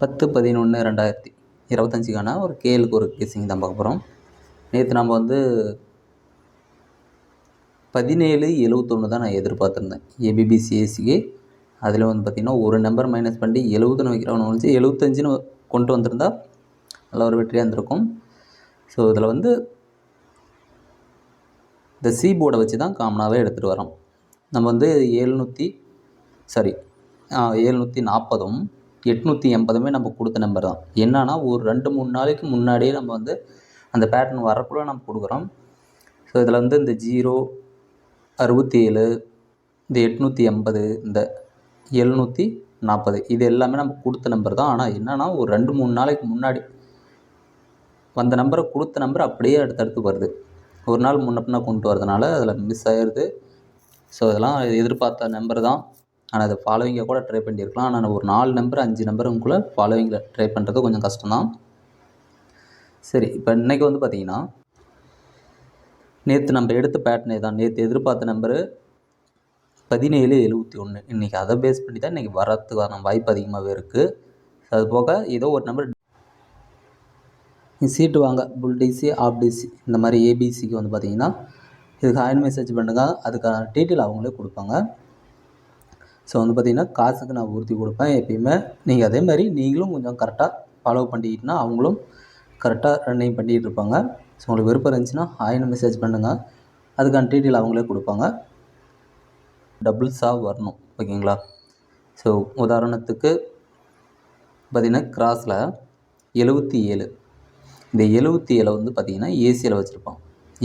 பத்து பதினொன்று ரெண்டாயிரத்தி இருபத்தஞ்சிக்கான ஒரு கேளுக்கு ஒரு கேசிங் தான் பார்க்க போகிறோம் நேற்று நம்ம வந்து பதினேழு எழுவத்தொன்று தான் நான் எதிர்பார்த்துருந்தேன். ஏபிபிசிஎஸ்சிக்கு அதில் வந்து பார்த்திங்கன்னா ஒரு நம்பர் மைனஸ் பண்ணி எழுபதுன்னு வைக்கிறவனு வந்துச்சு எழுபத்தஞ்சுன்னு கொண்டு வந்திருந்தால் நல்ல ஒரு வெற்றியாக இருந்திருக்கும். ஸோ இதில் வந்து இந்த சி போர்டை வச்சு தான் காமனாகவே எடுத்துகிட்டு வரோம் நம்ம வந்து ஏழ்நூற்றி சாரி ஏழ்நூற்றி நாற்பதும் எட்நூற்றி எண்பதுமே நம்ம கொடுத்த நம்பர் தான். என்னன்னா ஒரு ரெண்டு மூணு நாளைக்கு முன்னாடியே நம்ம வந்து அந்த பேட்டர்ன் வரக்குள்ள நம்ம கொடுக்குறோம். ஸோ இதில் வந்து இந்த ஜீரோ அறுபத்தி ஏழு இந்த எட்நூற்றி எண்பது இந்த எழுநூற்றி நாற்பது இது எல்லாமே நம்ம கொடுத்த நம்பர் தான். ஆனால் என்னன்னா ஒரு ரெண்டு மூணு நாளைக்கு முன்னாடி வந்த நம்பரை கொடுத்த நம்பர் அப்படியே அடுத்தடுத்து வருது. ஒரு நாள் முன்னப்பின்னா கொண்டு வரதுனால அதில் மிஸ் ஆயிடுது ஸோ இதெல்லாம் எதிர்பார்த்த நம்பர் தான். ஆனால் அது ஃபாலோவிங்கை கூட ட்ரை பண்ணியிருக்கலாம். ஆனால் ஒரு நாலு நம்பர் அஞ்சு நம்பருக்குள்ளே ஃபாலோவிங்கில் ட்ரை பண்ணுறது கொஞ்சம் கஷ்டம்தான். சரி இப்போ இன்றைக்கி வந்து பார்த்திங்கன்னா நேற்று நம்ம எடுத்த பேட்டர்னே தான் நேற்று எதிர்பார்த்த நம்பரு பதினேழு எழுபத்தி ஒன்று இன்றைக்கி அதை பேஸ் பண்ணி தான் இன்றைக்கி வரத்துக்கான வாய்ப்பு அதிகமாகவே இருக்குது அது போக ஏதோ ஒரு நம்பர் சீட்டு வாங்க. புல் டிசி ஆஃப் டிசி இந்த மாதிரி ஏபிசிக்கு வந்து பார்த்தீங்கன்னா இதுக்கு ஹாயின் மெசேஜ் பண்ணுங்கள் அதுக்கான டீட்டெயில் அவங்களே கொடுப்பாங்க. ஸோ வந்து பார்த்திங்கன்னா காசுக்கு நான் உறுதி கொடுப்பேன் எப்பயுமே. நீங்கள் அதே மாதிரி நீங்களும் கொஞ்சம் கரெக்டாக ஃபாலோ பண்ணிக்கிட்டுனா அவங்களும் கரெக்டாக ரன்னிங் பண்ணிகிட்டு இருப்பாங்க. ஸோ உங்களுக்கு விருப்பம் இருந்துச்சுன்னா ஹாயின் மெசேஜ் பண்ணுங்கள் அதுக்கான டீட்டெயில் அவங்களே கொடுப்பாங்க. டபுள்ஸாக வரணும் ஓகேங்களா? ஸோ உதாரணத்துக்கு பார்த்திங்கன்னா கிராஸில் எழுபத்தி ஏழு. இந்த எழுபத்தி ஏழை வந்து பார்த்திங்கன்னா ஏசியில் வச்சுருப்பான்.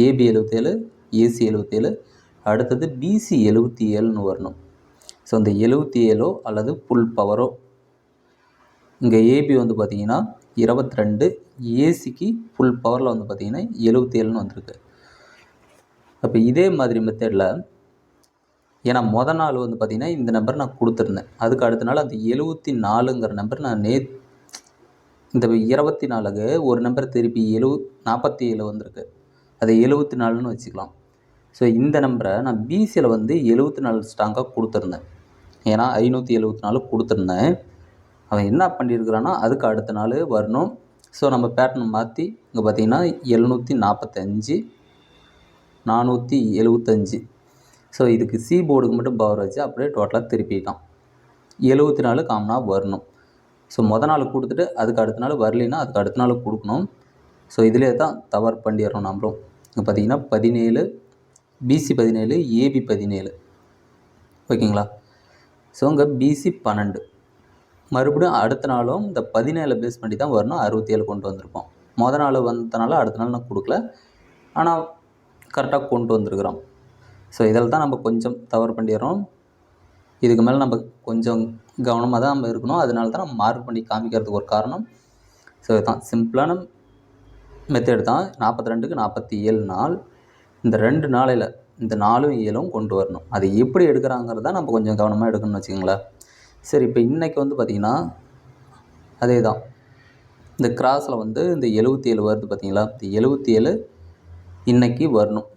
ஏபி எழுபத்தேழு ஏசி எழுபத்தேழு அடுத்தது பிசி எழுபத்தி ஏழுன்னு வரணும். ஸோ இந்த எழுபத்தி ஏழோ அல்லது ஃபுல் பவரோ இங்கே ஏபி வந்து பார்த்திங்கன்னா இருபத்தி ரெண்டு ஏசிக்கு ஃபுல் பவரில் வந்து பார்த்திங்கன்னா எழுபத்தி ஏழுன்னு வந்திருக்கு. அப்போ இதே மாதிரி மெத்தடில் ஏன்னா மொதல் நாள் வந்து பார்த்திங்கன்னா இந்த நம்பர் நான் கொடுத்துருந்தேன். அதுக்கு அடுத்த நாள் அந்த எழுபத்தி நாலுங்கிற நம்பர் நான் நே இந்த இருபத்தி நாலுக்கு ஒரு நம்பர் திருப்பி எழு நாற்பத்தி ஏழு வந்திருக்கு. அதை எழுபத்தி நாலுன்னு வச்சுக்கலாம். ஸோ இந்த நம்பரை நான் பிசியில் வந்து எழுபத்தி நாலு ஸ்ட்ராங்காக கொடுத்துருந்தேன். ஏன்னா ஐநூற்றி எழுபத்தி நாலு கொடுத்துருந்தேன். அவன் என்ன பண்ணியிருக்கிறான்னா அதுக்கு அடுத்த நாள் வரணும். ஸோ நம்ம பேட்டர்ன் மாற்றி இங்கே பார்த்தீங்கன்னா எழுநூற்றி நாற்பத்தஞ்சு நானூற்றி எழுபத்தஞ்சு ஸோ இதுக்கு சி போர்டுக்கு மட்டும் பவர் வச்சு அப்படியே டோட்டலாக திருப்பிட்டான். எழுபத்தி நாலு காமனாக வரணும். ஸோ மொதல் நாள் கொடுத்துட்டு அதுக்கு அடுத்த நாள் வரலைன்னா அதுக்கு அடுத்த நாள் கொடுக்கணும். ஸோ இதிலே தான் தவறு பண்ணிடுறோம் நம்மளும் இங்கே பார்த்தீங்கன்னா பதினேழு பிசி பதினேழு ஏபி பதினேழு. ஓகேங்களா? ஸோ இங்கே பிசி பன்னெண்டு. மறுபடியும் அடுத்த நாளும் இந்த பதினேழு பேஸ் பண்ணி தான் வரணும். அறுபத்தி ஏழு கொண்டு வந்திருப்போம் மொதல் நாள் வந்ததுனால அடுத்த நாள் நான் கொடுக்கல. ஆனால் கரெக்டாக கொண்டு வந்திருக்கிறோம். ஸோ இதில் தான் நம்ம கொஞ்சம் தவறு பண்ணிடுறோம். இதுக்கு மேலே நம்ம கொஞ்சம் கவனமாக தான் நம்ம இருக்கணும். அதனால தான் நம்ம மார்க் பண்ணி காமிக்கிறதுக்கு ஒரு காரணம். ஸோ இதுதான். சிம்பிளான மெத்தட் தான். நாற்பத்தி ரெண்டுக்கு நாற்பத்தி ஏழு நாள். இந்த ரெண்டு நாளையில் இந்த நாலும் ஏழும் கொண்டு வரணும். அது எப்படி எடுக்கிறாங்கிறத நம்ம கொஞ்சம் கவனமாக எடுக்கணும்னு வச்சுக்கோங்களேன். சரி இப்போ இன்றைக்கி வந்து பார்த்திங்கன்னா அதே தான் இந்த கிராஸில் வந்து இந்த எழுபத்தி ஏழு வருது பார்த்திங்களா இந்த எழுபத்தி ஏழு இன்றைக்கி வரணும்.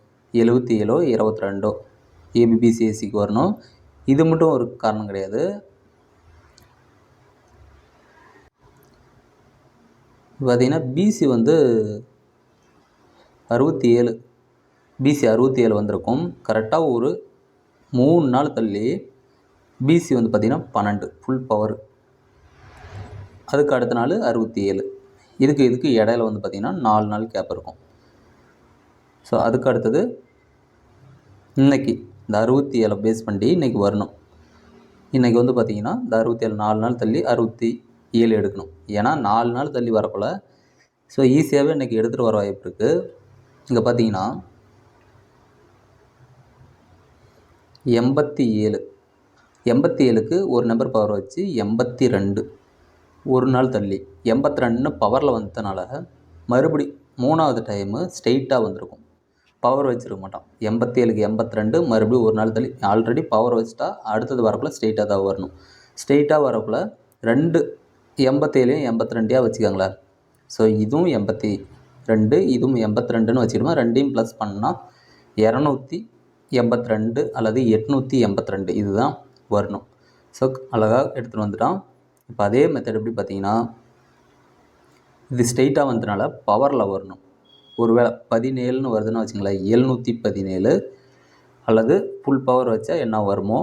எழுபத்தி ஏழோ இருபத்தி ரெண்டோ ஏபிபிசிஎஸ்சிக்கு வரணும். இது மட்டும் ஒரு காரணம் கிடையாது. பார்த்திங்கன்னா பிசி வந்து அறுபத்தி ஏழு. பிசி அறுபத்தி ஏழு வந்திருக்கும். கரெக்டாக ஒரு மூணு நாள் தள்ளி பிசி வந்து பார்த்திங்கன்னா பன்னெண்டு ஃபுல் பவர் அதுக்கு அடுத்த நாள் அறுபத்தி ஏழு இதுக்கு இதுக்கு இடையில வந்து பார்த்திங்கன்னா நாலு நாள் கேப் இருக்கும். ஸோ அதுக்கு அடுத்தது இன்றைக்கி இந்த அறுபத்தி ஏழை பேஸ் பண்ணி இன்றைக்கி வரணும். இன்றைக்கி வந்து பார்த்திங்கன்னா இந்த அறுபத்தி ஏழு நாலு நாள் தள்ளி அறுபத்தி ஏழு எடுக்கணும். ஏன்னா நாலு நாள் தள்ளி வரப்போல. ஸோ ஈஸியாகவே இன்றைக்கி எடுத்துகிட்டு வர வாய்ப்பு இருக்குது இங்கே பார்த்தீங்கன்னா எண்பத்தி ஏழு. எண்பத்தி ஏழுக்கு ஒரு நம்பர் பவர் வச்சு எண்பத்தி ரெண்டு. ஒரு நாள் தள்ளி. எண்பத்தி ரெண்டுன்னு பவரில் வந்ததுனால மறுபடி மூணாவது டைமு ஸ்ட்ரெயிட்டாக வந்திருக்கும். பவர் வச்சுருக்க மாட்டான். எண்பத்தி ஏழுக்கு எண்பத்தி ரெண்டு மறுபடியும் ஒரு நாள் தள்ளி. ஆல்ரெடி பவர் வச்சுட்டா அடுத்தது வரக்குள்ள ஸ்ட்ரெயிட்டாக தான் வரணும். ஸ்ட்ரெயிட்டாக வரக்குள்ள ரெண்டு எண்பத்தேழையும் எண்பத்தி ரெண்டையாக வச்சுக்கோங்களேன். ஸோ இதுவும் எண்பத்தி ரெண்டு இதுவும் எண்பத்தி ரெண்டுன்னு வச்சுக்கிடுமா ரெண்டையும் ப்ளஸ் பண்ணால் இரநூத்தி எண்பத்தி ரெண்டு அல்லது எட்நூற்றி எண்பத்தி ரெண்டு இதுதான் வரணும். ஸோ அழகாக எடுத்துகிட்டு வந்துட்டான். இப்போ அதே மெத்தட் எப்படி பார்த்தீங்கன்னா இது ஸ்ட்ரெயிட்டாக வந்ததுனால பவரில் வரணும். ஒருவேளை பதினேழுன்னு வருதுன்னு வச்சுங்களேன் எழுநூற்றி பதினேழு அல்லது ஃபுல் பவர் வச்சா என்ன வருமோ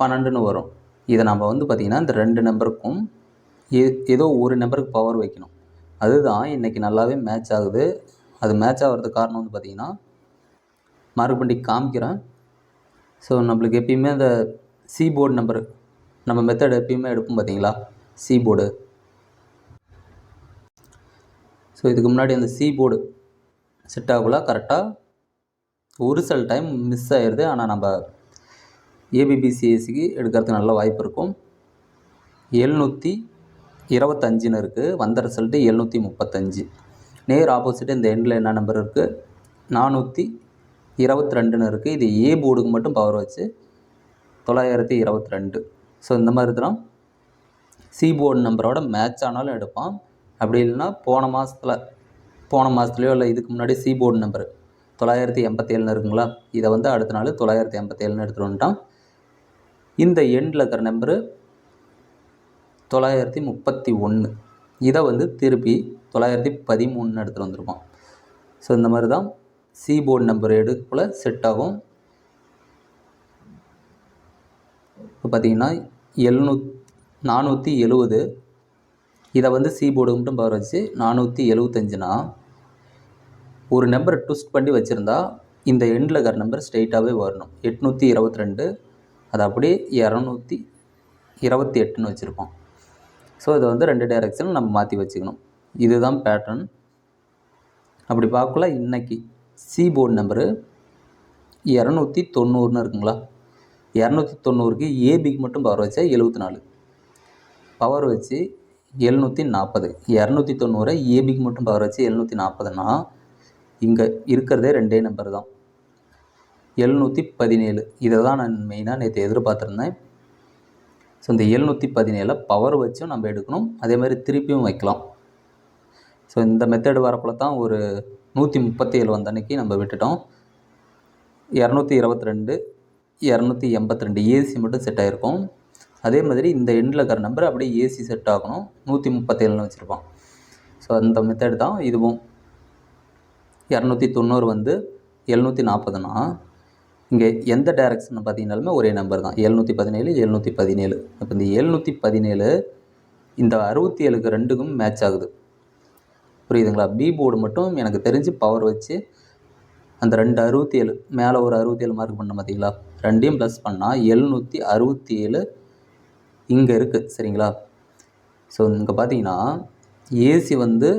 பன்னெண்டுன்னு வரும். இதை நம்ம வந்து பார்த்திங்கன்னா இந்த ரெண்டு நம்பருக்கும் ஏ ஏதோ ஒரு நம்பருக்கு பவர் வைக்கணும். அதுதான் இன்றைக்கி நல்லாவே மேட்ச் ஆகுது. அது மேட்ச் ஆகிறதுக்கு காரணம் வந்து பார்த்திங்கன்னா மார்க் பண்ணி காமிக்கிறேன். ஸோ நம்மளுக்கு எப்பயுமே அந்த சி போர்டு நம்பர் நம்ம மெத்தட் எப்பயுமே எடுப்போம் பார்த்தீங்களா? சி போர்டு ஸோ இதுக்கு முன்னாடி அந்த சி போர்டு செட் ஆகல கரெக்டாக ஒரு சில டைம் மிஸ் ஆயிடுது ஆனால் நம்ம ஏபிபிசிஎஸ்சிக்கு எடுக்கிறதுக்கு நல்ல வாய்ப்பு இருக்கும். எழுநூற்றி இருபத்தஞ்சுன்னு இருக்குது வந்த ரிசல்ட்டு எழுநூற்றி முப்பத்தஞ்சு. நேர் ஆப்போசிட்டு இந்த எண்டில் என்ன நம்பர் இருக்குது நானூற்றி இருபத்தி ரெண்டுன்னு இருக்குது இது ஏ போர்டுக்கு மட்டும் பவர் வச்சு தொள்ளாயிரத்தி இருபத்தி ரெண்டு ஸோ இந்த மாதிரி தான் சி போர்டு நம்பரோட மேட்ச் ஆனாலும் எடுப்பான் அப்படி இல்லைன்னா போன மாதத்தில் போன மாதத்துலையோ இல்லை இதுக்கு முன்னாடி சி போர்டு நம்பர் தொள்ளாயிரத்தி எண்பத்தேழுன்னு இருக்குங்களா? இதை வந்து அடுத்த நாள் தொள்ளாயிரத்தி எண்பத்தேழுன்னு எடுத்துகிட்டு வந்துட்டான் இந்த எண்டில் இருக்கிற நம்பரு தொள்ளாயிரத்தி முப்பத்தி ஒன்று இதை வந்து திருப்பி தொள்ளாயிரத்தி பதிமூணுன்னு எடுத்துகிட்டு வந்திருப்பான் ஸோ இந்த மாதிரி தான் சி போர்டு நம்பர் எடுக்கக்குள்ள செட் ஆகும். இப்போ பார்த்தீங்கன்னா எழுநூ நானூற்றி எழுவது. இதை வந்து சி போர்டு மட்டும் பவர் வச்சு நானூற்றி எழுவத்தஞ்சுனா ஒரு நம்பரை ட்விஸ்ட் பண்ணி வச்சுருந்தா இந்த எண்டில் இருக்கிற நம்பர் ஸ்ட்ரெயிட்டாகவே வரணும். எட்நூற்றி இருபத்தி ரெண்டு அது அப்படியே இரநூத்தி இருபத்தி எட்டுன்னு வச்சுருப்போம். ஸோ இதை வந்து ரெண்டு டைரக்ஷனில் நம்ம மாற்றி வச்சுக்கணும். இதுதான் பேட்டர்ன் அப்படி பார்க்கல இன்றைக்கி சி போர்டு நம்பரு இரநூத்தி தொண்ணூறுன்னு இருக்குங்களா? இரநூத்தி தொண்ணூறுக்கு ஏபிக்கு மட்டும் பவர் வச்சா எழுபத்தி நாலு. பவர் வச்சு எழுநூற்றி நாற்பது. இரநூத்தி தொண்ணூறை ஏபிக்கு மட்டும் பவர் வச்சு எழுநூற்றி நாற்பதுனா இங்கே இருக்கிறதே ரெண்டே நம்பர் தான். எழுநூற்றி பதினேழு. இதை தான் நான் மெயினாக நேற்று எதிர்பார்த்துருந்தேன். ஸோ இந்த எழுநூற்றி பதினேழை பவர் வச்சும் நம்ம எடுக்கணும். அதே மாதிரி திருப்பியும் வைக்கலாம். ஸோ இந்த மெத்தடு வரக்குள்ள தான் ஒரு நூற்றி முப்பத்தி ஏழு வந்த அன்னைக்கு நம்ம விட்டுட்டோம். இரநூத்தி இருபத்தி ரெண்டு இரநூத்தி எண்பத்தி ரெண்டு ஏசி மட்டும் செட் ஆகிருக்கும் அதே மாதிரி இந்த எண்டில் இருக்கிற நம்பர் அப்படியே ஏசி செட் ஆகணும். நூற்றி முப்பத்தேழுன்னு வச்சுருப்பான் ஸோ அந்த மெத்தட் தான் இதுவும். இரநூத்தி தொண்ணூறு வந்து எழுநூற்றி நாற்பதுனா இங்கே எந்த டைரக்ஷன் பார்த்தீங்கனாலுமே ஒரே நம்பர் தான். எழுநூற்றி பதினேழு எழுநூற்றி பதினேழு. இப்போ இந்த எழுநூற்றி பதினேழு இந்த அறுபத்தி ஏழுக்கு ரெண்டுக்கும் மேட்ச் ஆகுது. புரியுதுங்களா? பி போர்டு மட்டும் எனக்கு தெரிஞ்சு பவர் வச்சு அந்த ரெண்டு அறுபத்தி ஏழு மேலே ஒரு அறுபத்தி ஏழு மார்க் பண்ண பார்த்தீங்களா ரெண்டையும் ப்ளஸ் பண்ணால் எழுநூற்றி அறுபத்தி ஏழு இங்கே இருக்குது சரிங்களா? ஸோ இங்கே பார்த்தீங்கன்னா ஏசி வந்து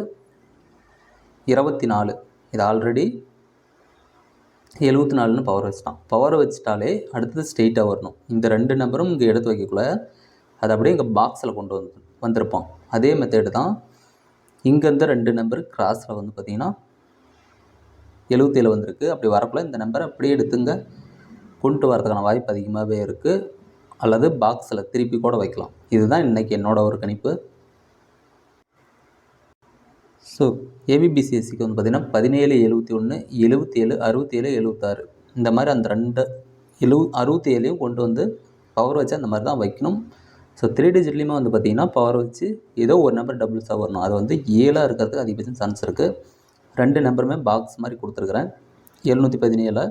இருபத்தி நாலு இது ஆல்ரெடி எழுபத்தி நாலுன்னு பவர் வச்சுட்டான். பவர் வச்சுட்டாலே அடுத்தது ஸ்ட்ரெயிட்டாக வரணும். இந்த ரெண்டு நம்பரும் இங்கே எடுத்து வைக்கக்குள்ள அதை அப்படியே இங்கே பாக்ஸில் கொண்டு வந்து வந்திருப்போம் அதே மெத்தேடு தான் இங்கேருந்து ரெண்டு நம்பர் கிராஸில் வந்து பார்த்திங்கன்னா எழுபத்தேழு வந்திருக்கு. அப்படி வரக்குள்ள இந்த நம்பரை அப்படியே எடுத்துங்க. கொண்டு வரதுக்கான வாய்ப்பு அதிகமாகவே இருக்குது அல்லது பாக்ஸில் திருப்பி கூட வைக்கலாம். இதுதான் இன்றைக்கி என்னோட ஒரு கணிப்பு. ஸோ ஏபிபிசிஎஸ்சிக்கு வந்து பார்த்திங்கன்னா பதினேழு எழுபத்தி ஒன்று எழுபத்தி ஏழு அறுபத்தி ஏழு எழுபத்தாறு இந்த மாதிரி அந்த ரெண்டு எழு அறுபத்தி ஏழையும் கொண்டு வந்து பவர் வச்சு அந்த மாதிரி தான் வைக்கணும். ஸோ த்ரீ டிஜிட்லேயுமே வந்து பார்த்திங்கன்னா பவர் வச்சு ஏதோ ஒரு நம்பர் டபுள்ஸாக வரணும். அது வந்து ஏழாக இருக்கிறதுக்கு அதிகபட்சம் சான்ஸ் இருக்குது ரெண்டு நம்பருமே பாக்ஸ் மாதிரி கொடுத்துருக்குறேன். எழுநூற்றி பதினேழு.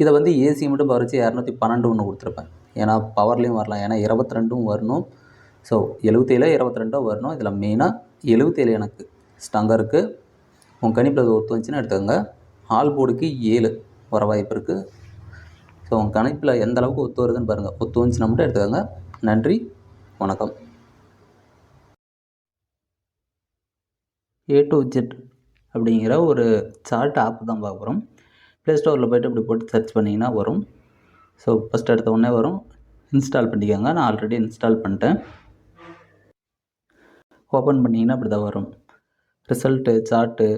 இதை வந்து ஏசி மட்டும் பவர் வச்சு இரநூத்தி பன்னெண்டு ஒன்று கொடுத்துருப்பேன். ஏன்னா பவர்லேயும் வரலாம். ஏன்னா இருபத்தி ரெண்டும் வரணும். ஸோ எழுபத்தேழு இருபத்தி ரெண்டும் வரணும். இதில் மெயினாக எழுபத்தேழு எனக்கு ஸ்ட்ராங்காக இருக்குது உங்கள் கணிப்பில் அது ஒத்து வந்துச்சுன்னா எடுத்துக்கோங்க. ஆல் போர்டுக்கு ஏழு வர வாய்ப்பு இருக்குது ஸோ உங்கள் கணிப்பில் எந்த அளவுக்கு ஒத்து வருதுன்னு பாருங்கள் ஒத்து வந்துச்சுன்னா மட்டும் எடுத்துக்கோங்க. நன்றி வணக்கம். ஏ டு ஜெட் அப்படிங்கிற ஒரு சார்ட் ஆப் தான் பார்க்குறோம் ப்ளே ஸ்டோரில் போய்ட்டு இப்படி போட்டு சர்ச் பண்ணிங்கன்னா வரும். ஸோ ஃபஸ்ட் எடுத்த உடனே வரும். இன்ஸ்டால் பண்ணிக்கோங்க. நான் ஆல்ரெடி இன்ஸ்டால் பண்ணிட்டேன். ஓப்பன் பண்ணிங்கன்னா இப்படி தான் வரும் result chart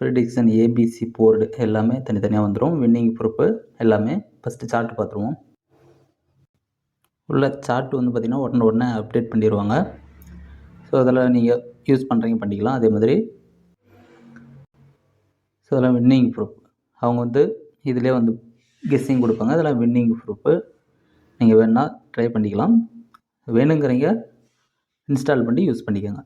prediction ABC board எல்லாமே தனித்தனியாக வந்துடும் வின்னிங் ப்ரூப்பு எல்லாமே ஃபஸ்ட்டு சார்ட் பார்த்துருவோம். உள்ள சார்ட் வந்து பார்த்திங்கன்னா உடனே உடனே அப்டேட் பண்ணிடுவாங்க ஸோ அதில் நீங்கள் யூஸ் பண்ணுறீங்க பண்ணிக்கலாம். அதே மாதிரி ஸோ அதெல்லாம் வின்னிங் ப்ரூஃப் அவங்க வந்து இதிலே வந்து கெஸ்ஸிங் கொடுப்பாங்க. அதெல்லாம் வின்னிங் ப்ரூஃபு நீங்கள் வேணால் ட்ரை பண்ணிக்கலாம். வேணுங்கிறீங்க இன்ஸ்டால் பண்ணி யூஸ் பண்ணிக்கோங்க.